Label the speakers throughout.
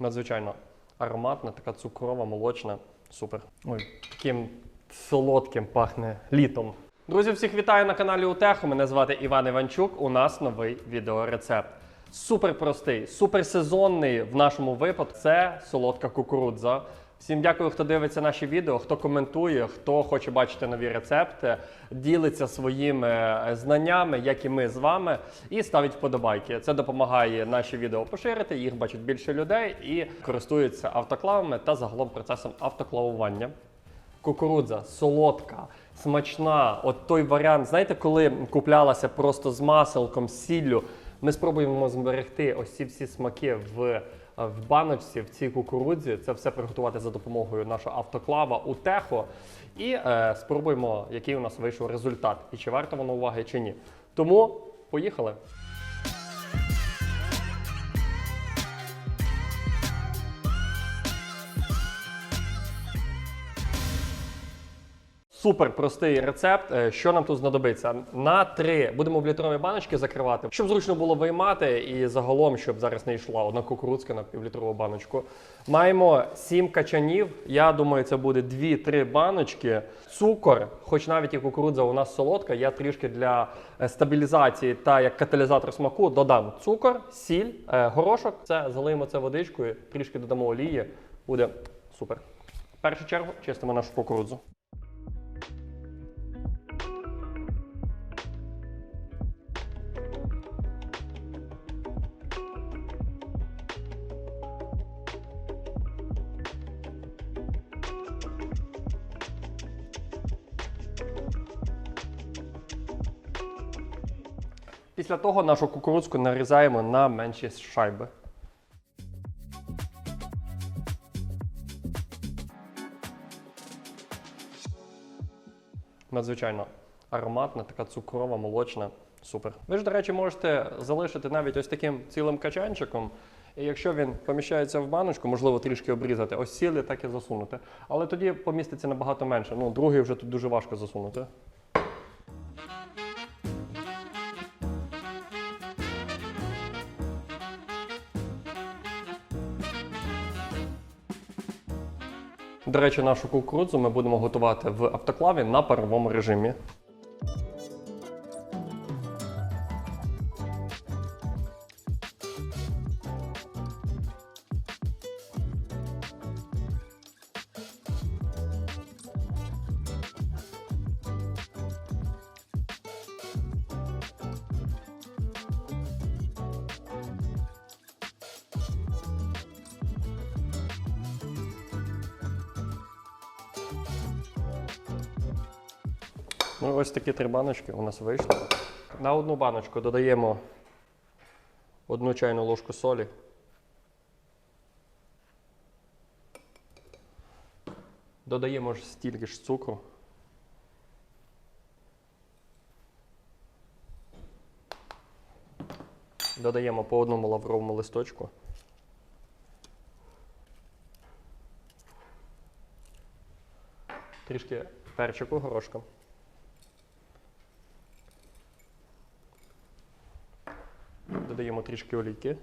Speaker 1: Надзвичайно ароматна, така цукрова, молочна. Супер. Ой, таким солодким пахне літом. Друзі, всіх вітаю на каналі Утеху. Мене звати Іван Іванчук. У нас новий відеорецепт. Супер простий, супер сезонний в нашому випадку. Це солодка кукурудза. Всім дякую, хто дивиться наші відео, хто коментує, хто хоче бачити нові рецепти, ділиться своїми е, знаннями, як і ми з вами, і ставить вподобайки. Це допомагає наші відео поширити, їх бачить більше людей і користуються автоклавами та загалом процесом автоклавування. Кукурудза солодка, смачна. От той варіант, знаєте, коли куплялася просто з маселком, з сіллю. Ми спробуємо зберегти ось ці всі смаки в, в баночці, в цій кукурудзі. Це все приготувати за допомогою нашого автоклава Утехо. І е, спробуємо, який у нас вийшов результат, і чи варто воно уваги, чи ні. Тому поїхали. Супер простий рецепт. Е, Що нам тут знадобиться? На три будемо в літрові баночки закривати, щоб зручно було виймати і загалом, щоб зараз не йшла одна кукурудзка на півлітрову баночку. Маємо сім качанів. Я думаю, це буде 2-3 баночки. Цукор, хоч навіть і кукурудза у нас солодка, я трішки для е, стабілізації та як каталізатор смаку додам цукор, сіль, е, горошок. Це залиємо це водичкою, трішки додамо олії. Буде супер. В першу чергу чистимо нашу кукурудзу. Після того нашу кукурудзку нарізаємо на менші шайби. Надзвичайно ароматна, така цукрова, молочна. Супер. Ви ж, до речі, можете залишити навіть ось таким цілим качанчиком. І якщо він поміщається в баночку, можливо, трішки обрізати, ось сіли, так і засунути. Але тоді поміститься набагато менше. Ну, другий вже тут дуже важко засунути. До речі, нашу кукурудзу ми будемо готувати в автоклаві на паровому режимі. Ну, ось такі три баночки у нас вийшли. На одну баночку додаємо одну чайну ложку солі. Додаємо ж стільки ж цукру. Додаємо по одному лавровому листочку. Трішки перчику горошка. Додаємо трішки олійки.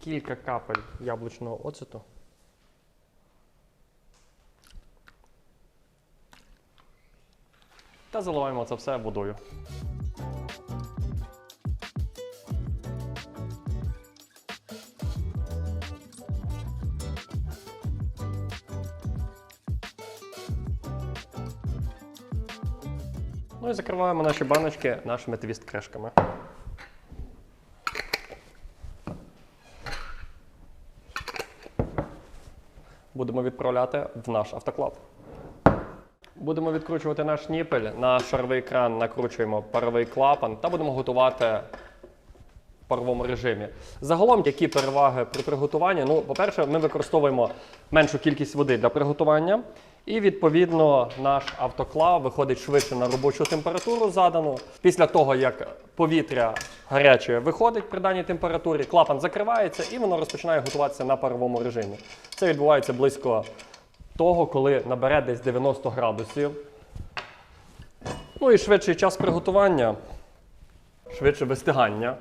Speaker 1: Кілька капель яблучного оцету. Та заливаємо це все водою. Ну і закриваємо наші баночки нашими твіст-крешками. Будемо відправляти в наш автоклав. Будемо відкручувати наш ніпель. На шаровий кран накручуємо паровий клапан та будемо готувати в паровому режимі. Загалом, які переваги при приготуванні? Ну, по-перше, ми використовуємо меншу кількість води для приготування. І відповідно наш автоклав виходить швидше на робочу температуру задану. Після того, як повітря гаряче виходить при даній температурі, клапан закривається і воно розпочинає готуватися на паровому режимі. Це відбувається близько того, коли набере десь 90 градусів. Ну і швидший час приготування, швидше вистигання.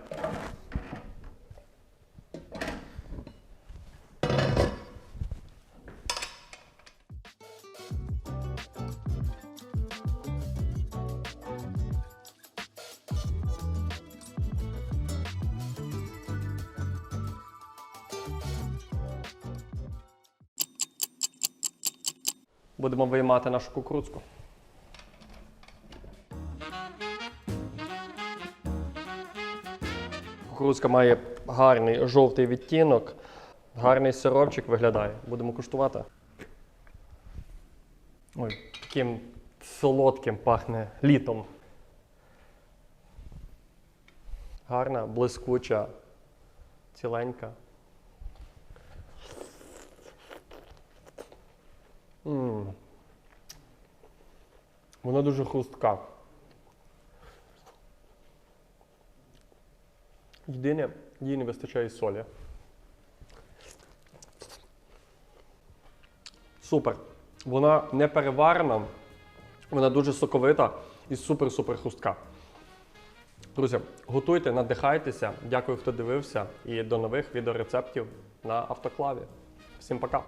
Speaker 1: Будемо виймати нашу кукурудзку. Кукурудзка має гарний жовтий відтінок, гарний сиропчик виглядає. Будемо куштувати. Ой, таким солодким пахне літом. Гарна, блискуча, ціленька. Вона дуже хрустка. Єдине, їй не вистачає солі. Супер. Вона не переварена, вона дуже соковита і супер-супер хрустка. Друзі, готуйте, надихайтеся. Дякую, хто дивився. І до нових відеорецептів на автоклаві. Всім пока!